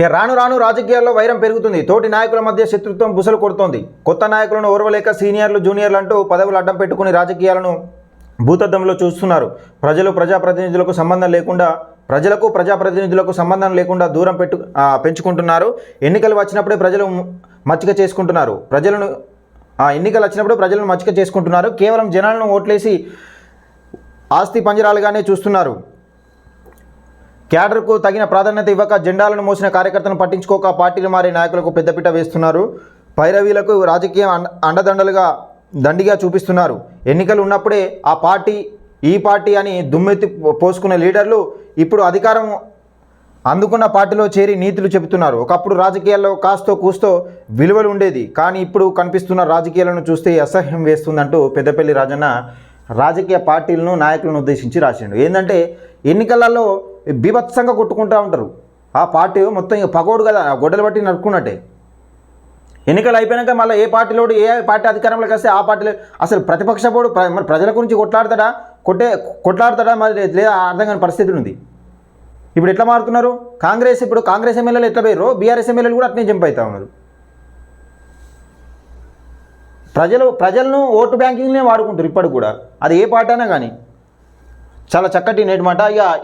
ఇక రాను రాను రాజకీయాల్లో వైరం పెరుగుతుంది. తోటి నాయకుల మధ్య శత్రుత్వం బుసలు కొడుతోంది. కొత్త నాయకులను ఓర్వలేక సీనియర్లు జూనియర్లు అంటూ పదవులు అడ్డం పెట్టుకుని రాజకీయాలను భూతద్దంలో చూస్తున్నారు. ప్రజలు ప్రజాప్రతినిధులకు సంబంధం లేకుండా ప్రజలకు ప్రజాప్రతినిధులకు సంబంధం లేకుండా దూరం పెట్టు పెంచుకుంటున్నారు. ఎన్నికలు వచ్చినప్పుడే ప్రజలు మచ్చిక చేసుకుంటున్నారు. ప్రజలను ఎన్నికలు వచ్చినప్పుడు ప్రజలను మచ్చిక చేసుకుంటున్నారు. కేవలం జనాలను ఓట్లేసి ఆస్తి పంజరాలుగానే చూస్తున్నారు. క్యాడర్కు తగిన ప్రాధాన్యత ఇవ్వక జెండాలను మోసిన కార్యకర్తలను పట్టించుకోక పార్టీలు మారే నాయకులకు పెద్దపీట వేస్తున్నారు. పైరవీలకు రాజకీయ అండ- అండదండలుగా దండిగా చూపిస్తున్నారు. ఎన్నికలు ఉన్నప్పుడే ఆ పార్టీ ఈ పార్టీ అని దుమ్మెత్తి పోసుకునే లీడర్లు ఇప్పుడు అధికారం అందుకున్న పార్టీలో చేరి నీతులు చెబుతున్నారు. ఒకప్పుడు రాజకీయాల్లో కాస్తో కూస్తో విలువలు ఉండేది. కానీ ఇప్పుడు కనిపిస్తున్న రాజకీయాలను చూస్తే అసహ్యం వేస్తుందంటూ పెద్దపల్లి రాజన్న రాజకీయ పార్టీలను నాయకులను ఉద్దేశించి రాసిండు. ఏంటంటే ఎన్నికలలో బీభత్సంగా కొట్టుకుంటూ ఉంటారు. ఆ పార్టీ మొత్తం ఇక పగోడు కదా ఆ గొడ్డలు బట్టి నడుపుకున్నట్టే. ఎన్నికలు అయిపోయాక మళ్ళీ ఏ పార్టీలో ఏ పార్టీ అధికారంలోకి వస్తే ఆ పార్టీలో అసలు ప్రతిపక్ష పోడు ప్ర- మరి ప్రజల గురించి కొట్లాడతాడా? కొట్టే కొట్లాడతాడా మరి లేదా అర్థం కాని పరిస్థితి ఉంది. ఇప్పుడు ఎట్లా మారుతున్నారు? కాంగ్రెస్ ఇప్పుడు కాంగ్రెస్ ఎమ్మెల్యేలు ఎట్లా పోయారు బీఆర్ఎస్ ఎమ్మెల్యేలు కూడా అట్నే జంప్ అవుతా ఉన్నారు. ప్రజలు ప్రజలను ఓటు బ్యాంకింగ్నే వాడుకుంటారు ఇప్పటికి కూడా. అది ఏ పార్టీ అయినా కానీ. చాలా చక్కటి నేటి మాట. ఇక